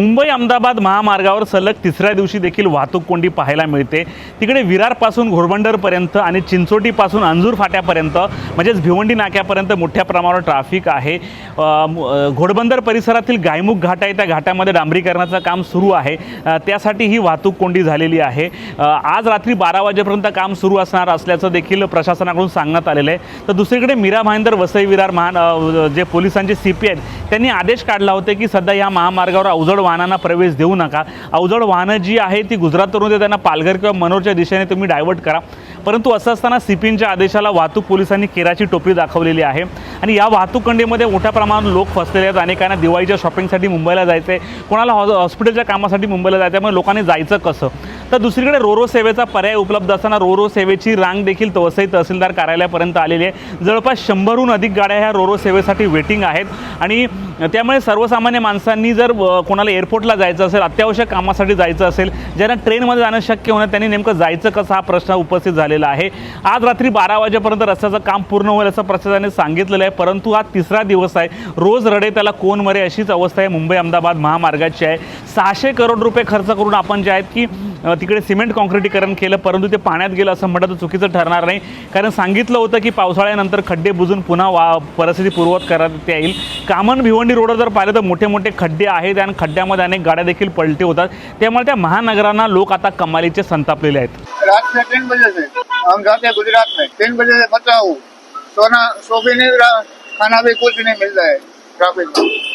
मुंबई अहमदाबाद महामार्गावर सलग तिसऱ्या दिवशी देखील वाहतूक कोंडी पाहायला मिळते. तिकडे विरारपासून घोडबंदरपर्यंत आणि चिंचोटीपासून अंजूर फाट्यापर्यंत म्हणजेच भिवंडी नाक्यापर्यंत मोठ्या प्रमाणावर ट्रॅफिक आहे. घोडबंदर परिसरातील गायमुख घाट आहे. त्या घाटामध्ये डांबरीकरणाचं काम सुरू आहे. त्यासाठी ही वाहतूक कोंडी झालेली आहे. आज रात्री बारा वाजेपर्यंत काम सुरू असणार असल्याचं देखील प्रशासनाकडून सांगण्यात आलेलं आहे. तर दुसरीकडे मीरा भाईंदर वसई विरार महान जे पोलिसांचे सी पी आहेत त्यांनी आदेश काढला होते की सध्या या महामार्गावर अवजड वाहनांना प्रवेश देऊ नका. अवजड वाहनं जी आहे ती गुजरातवरून त्यांना पालघर किंवा मनोरच्या दिशेने तुम्ही डायव्हर्ट करा. परंतु असं असताना सिपिनच्या आदेशाला वाहतूक पोलिसांनी केराची टोपी दाखवलेली आहे. आणि या वाहतूक कंडीमध्ये मोठ्या प्रमाणात लोक फसलेले आहेत. अनेकांना दिवाळीच्या शॉपिंगसाठी मुंबईला जायचं आहे कोणाला हॉ हॉस्पिटलच्या कामासाठी मुंबईला जायचं आहे मग लोकांनी जायचं कसं? तर दुसरीकडे रोरो सेवेचा पर्याय उपलब्ध असताना रोरो सेवेची रांग देखील तवसई तहसीलदार कार्यालयापर्यंत आलेली आहे. जवळपास शंभरहून अधिक गाड्या ह्या रोरो सेवेसाठी वेटिंग आहेत. आणि त्यामुळे सर्वसामान्य माणसांनी जर कोणाला एअरपोर्टला जायचं असेल अत्यावश्यक कामासाठी जायचं असेल ज्यांना ट्रेनमध्ये जाणं शक्य होणं त्यांनी नेमकं जायचं कसं हा प्रश्न उपस्थित झालेला आहे. आज रात्री बारा वाजेपर्यंत रस्त्याचं काम पूर्ण होईल असं प्रशासनाने सांगितलेलं आहे परंतु हा तिसरा दिवस आहे. रोज रडे त्याला कोण मरे अशीच अवस्था आहे मुंबई अहमदाबाद महामार्गाची आहे. सहाशे करोड रुपये खर्च करून आपण जे आहेत की तिकडे सिमेंट कॉन्क्रिटीकरण केलं परंतु ते पाण्यात गेलं असं म्हटलं तर चुकीचं ठरणार नाही. कारण सांगितलं होतं की पावसाळ्यानंतर खड्डे बुजून पुन्हा वा परिस्थिती पूर्वत करता येईल. कामन भिवंडी रोडवर जर पाहिलं तर मोठे मोठे खड्डे आहेत आणि खड्ड्यामध्ये अनेक गाड्या देखील पलटी होतात. त्यामुळे त्या महानगरांना लोक आता कमालीचे संतापलेले आहेत. रात तीन बजे से हम जाते हैं गुजरात में तीन बजे से बचा हूँ सोना सो भी नहीं खाना भी कुछ नहीं मिल रहा है ट्रैफिक. में